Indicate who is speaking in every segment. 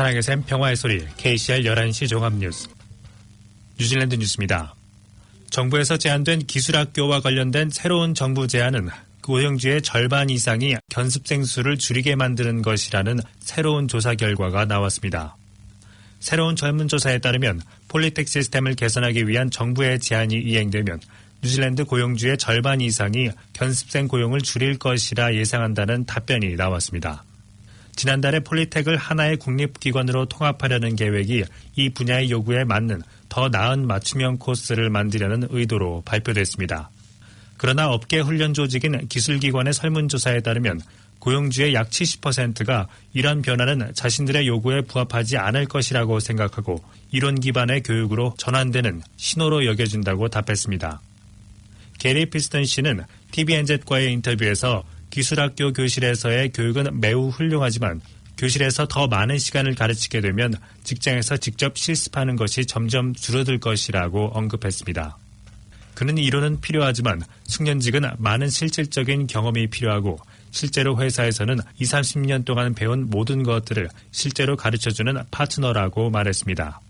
Speaker 1: 사랑의 샘 평화의 소리 KCR 11시 종합뉴스 뉴질랜드 뉴스입니다. 정부에서 제안된 기술학교와 관련된 새로운 정부 제안은 고용주의 절반 이상이 견습생 수를 줄이게 만드는 것이라는 새로운 조사 결과가 나왔습니다. 새로운 전문조사에 따르면 폴리텍 시스템을 개선하기 위한 정부의 제안이 이행되면 뉴질랜드 고용주의 절반 이상이 견습생 고용을 줄일 것이라 예상한다는 답변이 나왔습니다. 지난달에 폴리텍을 하나의 국립기관으로 통합하려는 계획이 이 분야의 요구에 맞는 더 나은 맞춤형 코스를 만들려는 의도로 발표됐습니다. 그러나 업계 훈련 조직인 기술기관의 설문조사에 따르면 고용주의 약 70%가 이런 변화는 자신들의 요구에 부합하지 않을 것이라고 생각하고 이론 기반의 교육으로 전환되는 신호로 여겨진다고 답했습니다. 게리 피스턴 씨는 TVNZ과의 인터뷰에서 기술학교 교실에서의 교육은 매우 훌륭하지만 교실에서 더 많은 시간을 가르치게 되면 직장에서 직접 실습하는 것이 점점 줄어들 것이라고 언급했습니다. 그는 이론은 필요하지만 숙련직은 많은 실질적인 경험이 필요하고 실제로 회사에서는 20, 30년 동안 배운 모든 것들을 실제로 가르쳐주는 파트너라고 말했습니다.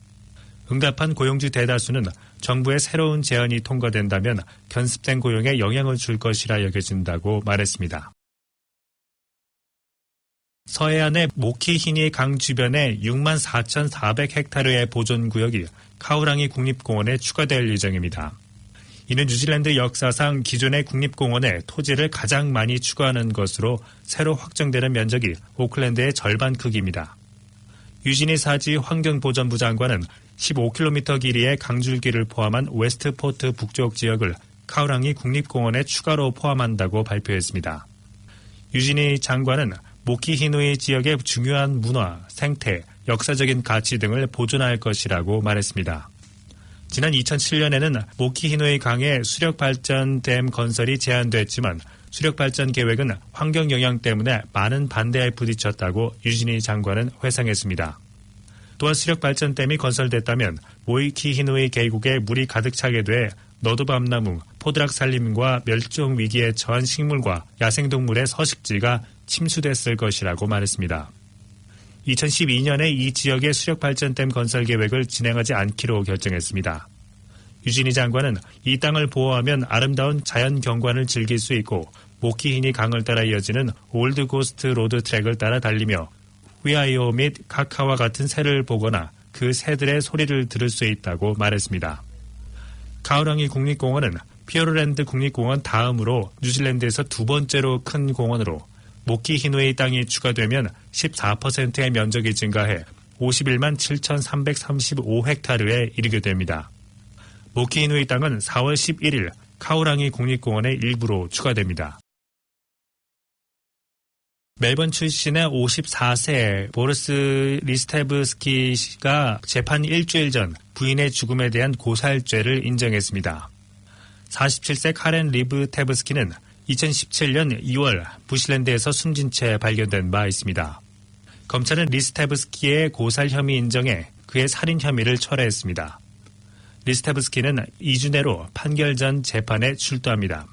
Speaker 1: 응답한 고용주 대다수는 정부의 새로운 제안이 통과된다면 견습생 고용에 영향을 줄 것이라 여겨진다고 말했습니다. 서해안의 모키히니 강 주변에 6만 4,400 헥타르의 보존구역이 카우랑이 국립공원에 추가될 예정입니다. 이는 뉴질랜드 역사상 기존의 국립공원에 토지를 가장 많이 추가하는 것으로 새로 확정되는 면적이 오클랜드의 절반 크기입니다. 유진이 사지 환경보전부 장관은 15km 길이의 강줄기를 포함한 웨스트포트 북쪽 지역을 카우랑이 국립공원에 추가로 포함한다고 발표했습니다. 유진이 장관은 모키히누이 지역의 중요한 문화, 생태, 역사적인 가치 등을 보존할 것이라고 말했습니다. 지난 2007년에는 모키히누이 강의 수력발전댐 건설이 제한됐지만 수력발전 계획은 환경 영향 때문에 많은 반대에 부딪혔다고 유진이 장관은 회상했습니다. 또한 수력 발전댐이 건설됐다면 모이키히누이 계곡에 물이 가득 차게 돼 너도밤나무, 포드락 산림과 멸종 위기에 처한 식물과 야생동물의 서식지가 침수됐을 것이라고 말했습니다. 2012년에 이 지역의 수력발전댐 건설 계획을 진행하지 않기로 결정했습니다. 유진희 장관은 이 땅을 보호하면 아름다운 자연 경관을 즐길 수 있고 모키히니 강을 따라 이어지는 올드 고스트 로드 트랙을 따라 달리며 위아이오 및 카카와 같은 새를 보거나 그 새들의 소리를 들을 수 있다고 말했습니다. 카우랑이 국립공원은 피어르랜드 국립공원 다음으로 뉴질랜드에서 두 번째로 큰 공원으로 모키 히누의 땅이 추가되면 14%의 면적이 증가해 51만 7,335헥타르에 이르게 됩니다. 모키 히누의 땅은 4월 11일 카우랑이 국립공원의 일부로 추가됩니다. 멜번 출신의 54세 보르스 리스테브스키가 재판 일주일 전 부인의 죽음에 대한 고살죄를 인정했습니다. 47세 카렌 리브 테브스키는 2017년 2월 부실랜드에서 숨진 채 발견된 바 있습니다. 검찰은 리스테브스키의 고살 혐의 인정에 그의 살인 혐의를 철회했습니다. 리스테브스키는 2주 내로 판결 전 재판에 출두합니다.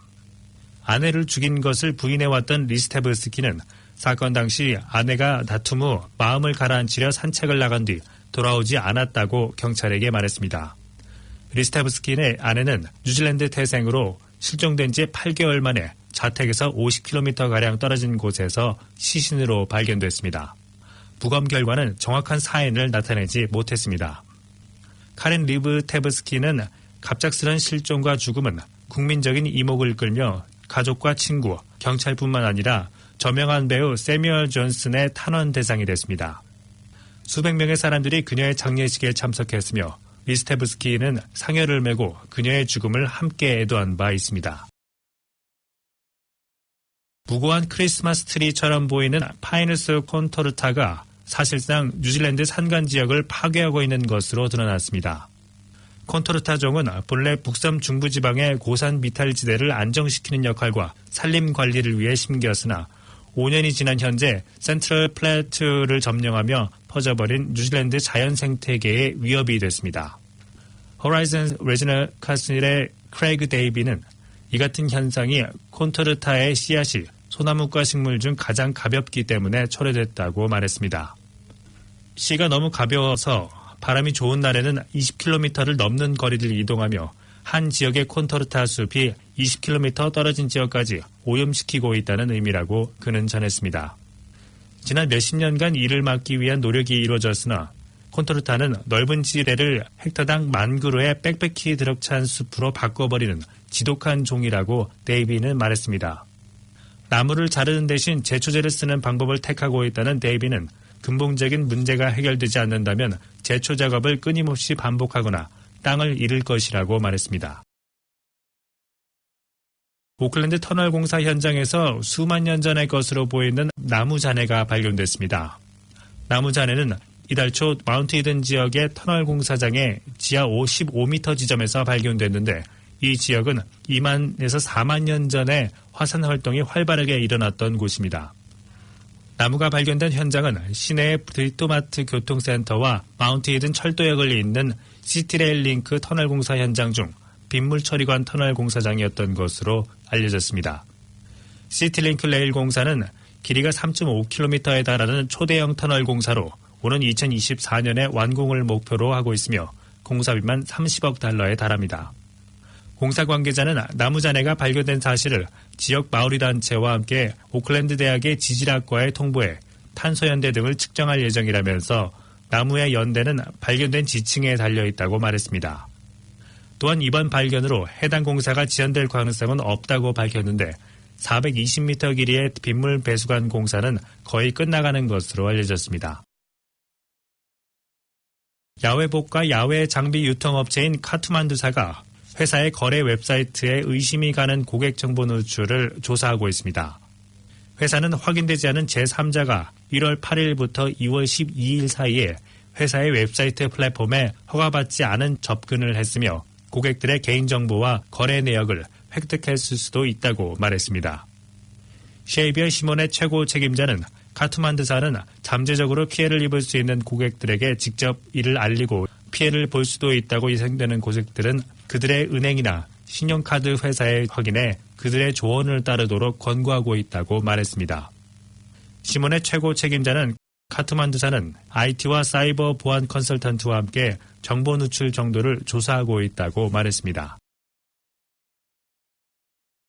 Speaker 1: 아내를 죽인 것을 부인해왔던 리스테브스키는 사건 당시 아내가 다툼 후 마음을 가라앉히려 산책을 나간 뒤 돌아오지 않았다고 경찰에게 말했습니다. 리스테브스키의 아내는 뉴질랜드 태생으로 실종된 지 8개월 만에 자택에서 50km가량 떨어진 곳에서 시신으로 발견됐습니다. 부검 결과는 정확한 사인을 나타내지 못했습니다. 카렌 리브 테브스키는 갑작스런 실종과 죽음은 국민적인 이목을 끌며 가족과 친구, 경찰뿐만 아니라 저명한 배우 세뮤얼 존슨의 탄원 대상이 됐습니다. 수백 명의 사람들이 그녀의 장례식에 참석했으며 리스테브스키는 상여를 메고 그녀의 죽음을 함께 애도한 바 있습니다. 무고한 크리스마스 트리처럼 보이는 파이너스 콘토르타가 사실상 뉴질랜드 산간 지역을 파괴하고 있는 것으로 드러났습니다. 콘토르타 종은 본래 북섬 중부지방의 고산 미탈 지대를 안정시키는 역할과 산림 관리를 위해 심겼으나 5년이 지난 현재 센트럴 플래트를 점령하며 퍼져버린 뉴질랜드 자연 생태계의 위협이 됐습니다. 호라이즌 레지널 카스닐의 크레이그 데이비는 이 같은 현상이 콘토르타의 씨앗이 소나무과 식물 중 가장 가볍기 때문에 초래됐다고 말했습니다. 시가 너무 가벼워서 바람이 좋은 날에는 20km를 넘는 거리를 이동하며 한 지역의 콘토르타 숲이 20km 떨어진 지역까지 오염시키고 있다는 의미라고 그는 전했습니다. 지난 몇십 년간 이를 막기 위한 노력이 이루어졌으나 콘토르타는 넓은 지대를 헥터당 만 그루의 빽빽히 드럭찬 숲으로 바꿔버리는 지독한 종이라고 데이비는 말했습니다. 나무를 자르는 대신 제초제를 쓰는 방법을 택하고 있다는 데이비는 근본적인 문제가 해결되지 않는다면 제초 작업을 끊임없이 반복하거나 땅을 잃을 것이라고 말했습니다. 오클랜드 터널 공사 현장에서 수만 년 전의 것으로 보이는 나무 잔해가 발견됐습니다. 나무 잔해는 이달 초 마운트 이든 지역의 터널 공사장의 지하 55m 지점에서 발견됐는데 이 지역은 2만에서 4만 년 전에 화산 활동이 활발하게 일어났던 곳입니다. 나무가 발견된 현장은 시내의 브리토마트 교통센터와 마운트 이든 철도역을 잇는 시티레일 링크 터널 공사 현장 중 빗물 처리관 터널 공사장이었던 것으로 알려졌습니다. 시티링크 레일 공사는 길이가 3.5km에 달하는 초대형 터널 공사로 오는 2024년에 완공을 목표로 하고 있으며 공사비만 30억 달러에 달합니다. 공사 관계자는 나무 잔해가 발견된 사실을 지역 마을리 단체와 함께 오클랜드 대학의 지질학과에 통보해 탄소 연대 등을 측정할 예정이라면서 나무의 연대는 발견된 지층에 달려 있다고 말했습니다. 또한 이번 발견으로 해당 공사가 지연될 가능성은 없다고 밝혔는데 420m 길이의 빗물 배수관 공사는 거의 끝나가는 것으로 알려졌습니다. 야외복과 야외 장비 유통업체인 카투만두사가 회사의 거래 웹사이트에 의심이 가는 고객 정보 누출을 조사하고 있습니다. 회사는 확인되지 않은 제3자가 1월 8일부터 2월 12일 사이에 회사의 웹사이트 플랫폼에 허가받지 않은 접근을 했으며 고객들의 개인정보와 거래 내역을 획득했을 수도 있다고 말했습니다. 쉐이비어 시몬의 최고 책임자는 카투만드사는 잠재적으로 피해를 입을 수 있는 고객들에게 직접 이를 알리고 피해를 볼 수도 있다고 예상되는 고객들은 그들의 은행이나 신용카드 회사에 확인해 그들의 조언을 따르도록 권고하고 있다고 말했습니다. 시몬의 최고 책임자는 카트만두사는 IT와 사이버 보안 컨설턴트와 함께 정보 누출 정도를 조사하고 있다고 말했습니다.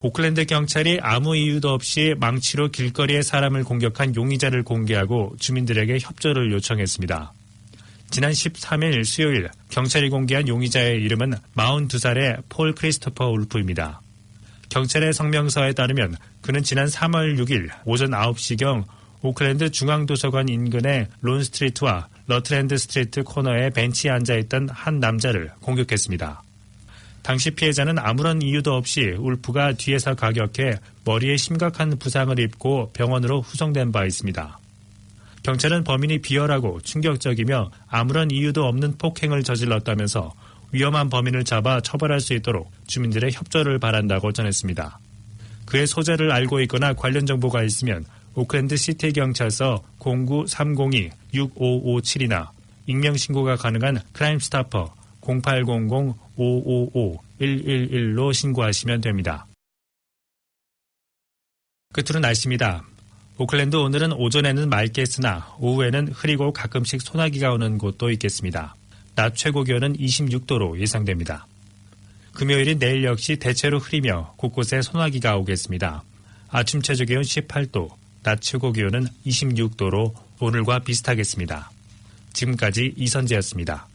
Speaker 1: 오클랜드 경찰이 아무 이유도 없이 망치로 길거리에 사람을 공격한 용의자를 공개하고 주민들에게 협조를 요청했습니다. 지난 13일 수요일 경찰이 공개한 용의자의 이름은 42살의 폴 크리스토퍼 울프입니다. 경찰의 성명서에 따르면 그는 지난 3월 6일 오전 9시경 오클랜드 중앙도서관 인근의 론스트리트와 러트랜드 스트리트 코너에 벤치에 앉아있던 한 남자를 공격했습니다. 당시 피해자는 아무런 이유도 없이 울프가 뒤에서 가격해 머리에 심각한 부상을 입고 병원으로 후송된 바 있습니다. 경찰은 범인이 비열하고 충격적이며 아무런 이유도 없는 폭행을 저질렀다면서 위험한 범인을 잡아 처벌할 수 있도록 주민들의 협조를 바란다고 전했습니다. 그의 소재를 알고 있거나 관련 정보가 있으면 오클랜드 시티 경찰서 09-302-6557이나 익명 신고가 가능한 크라임 스타퍼 0800-555-111로 신고하시면 됩니다. 끝으로 날씨입니다. 오클랜드 오늘은 오전에는 맑겠으나 오후에는 흐리고 가끔씩 소나기가 오는 곳도 있겠습니다. 낮 최고 기온은 26도로 예상됩니다. 금요일인 내일 역시 대체로 흐리며 곳곳에 소나기가 오겠습니다. 아침 최저 기온 18도, 낮 최고 기온은 26도로 오늘과 비슷하겠습니다. 지금까지 이선재였습니다.